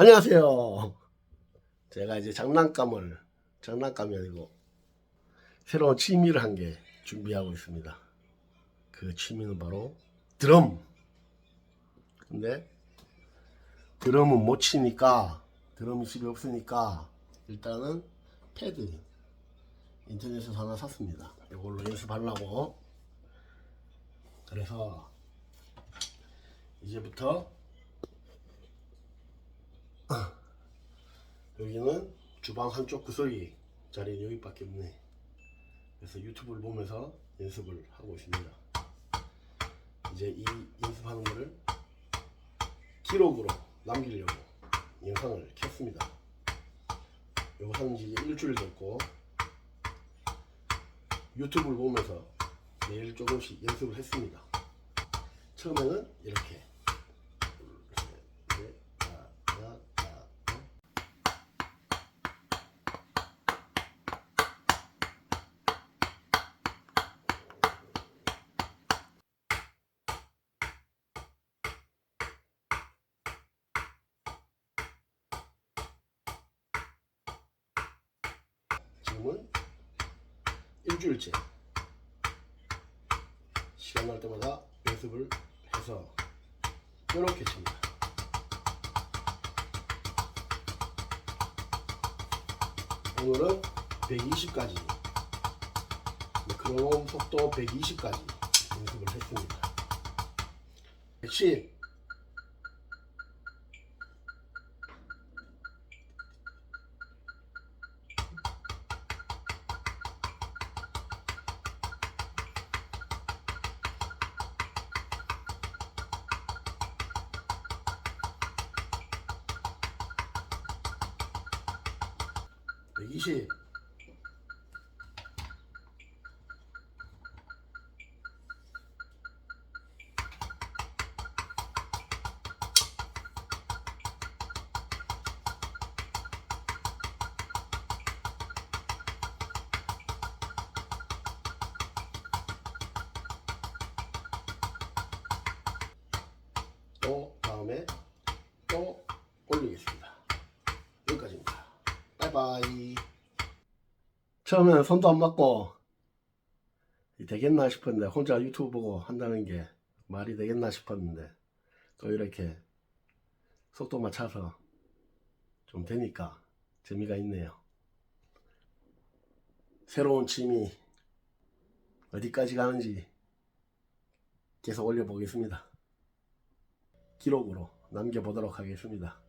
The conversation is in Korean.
안녕하세요. 제가 이제 장난감을 장난감이 아니고 새로운 취미를 한 개 준비하고 있습니다. 그 취미는 바로 드럼. 근데 드럼은 못 치니까 드럼이 집에 없으니까 일단은 패드 인터넷에서 하나 샀습니다. 이걸로 연습하려고. 그래서 이제부터 여기는 주방 한쪽 구석이 자리는 여기밖에 없네. 그래서 유튜브를 보면서 연습을 하고 있습니다. 이제 이 연습하는 거를 기록으로 남기려고 영상을 켰습니다. 이거 한지 일주일 됐고 유튜브를 보면서 매일 조금씩 연습을 했습니다. 처음에는 이렇게 둘, 셋, 넷, 다, 다, 다, 다. 지금은 일주일째 시간 날 때마다 연습을 해서 이렇게 칩니다. 오늘은 120까지 그럼 속도 120까지 연습을 했습니다. 110 120 또 다음에 또 올리겠습니다. 여기까지입니다. 바이바이. 처음에는 손도 안 맞고 이 되겠나 싶었는데 혼자 유튜브 보고 한다는 게 말이 되겠나 싶었는데 또 이렇게 속도 맞춰서 좀 되니까 재미가 있네요. 새로운 취미 어디까지 가는지 계속 올려보겠습니다. 기록으로 남겨보도록 하겠습니다.